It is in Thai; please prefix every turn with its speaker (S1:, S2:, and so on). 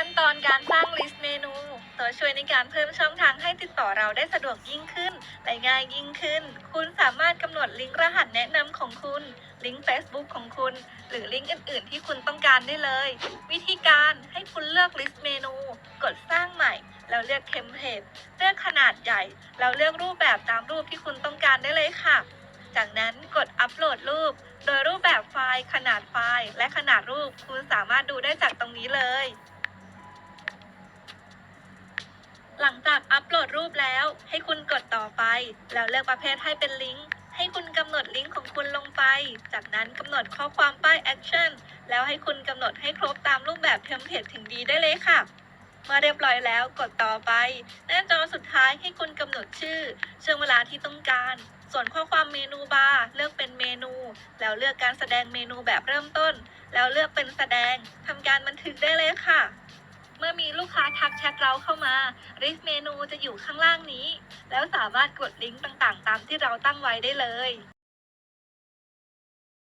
S1: ขั้นตอนการสร้างลิสต์เมนู ตัวช่วยในการเพิ่มช่องทางให้ติดต่อเราได้สะดวกยิ่งขึ้นและง่ายยิ่งขึ้น คุณสามารถกำหนดลิงก์รหัสแนะนำของคุณ ลิงก์ Facebook ของคุณ หรือลิงก์อื่น ๆ ที่คุณต้องการได้เลย วิธีการให้คุณเลือกลิสต์เมนู กดสร้างใหม่ แล้วเลือกเทมเพลตเลือกขนาดใหญ่ แล้วเลือกรูปแบบตามรูปที่คุณต้องการได้เลยค่ะ จากนั้นกดอัปโหลดรูป โดยรูปแบบไฟล์ ขนาดไฟล์ และขนาดรูป คุณสามารถดูได้จากตรงนี้เลย หลังจากอัปโหลดรูปแล้ว ให้คุณกดต่อไป แล้วเลือกประเภทให้เป็นลิงก์ ให้คุณกำหนดลิงก์ของคุณลงไป จากนั้นกำหนดข้อความป้ายแอคชั่นแล้วให้คุณกำหนดให้ครบตามรูปแบบเทมเพลตถึงดีได้เลยค่ะ เมื่อเรียบร้อยแล้วกดต่อไป หน้าจอสุดท้ายให้คุณกำหนดชื่อ ช่วงเวลาที่ต้องการ ส่วนข้อความเมนูบาร์เลือกเป็นเมนู แล้วเลือกการแสดงเมนูแบบเริ่มต้น แล้วเลือกเป็นแสดงทำการบันทึกได้เลยค่ะ เมื่อมีลูกค้าทักแชทเราเข้ามาลิสต์เมนูจะอยู่ข้างล่างนี้ แล้วสามารถกดลิงก์ต่างๆ ตามที่เราตั้งไว้ได้เลย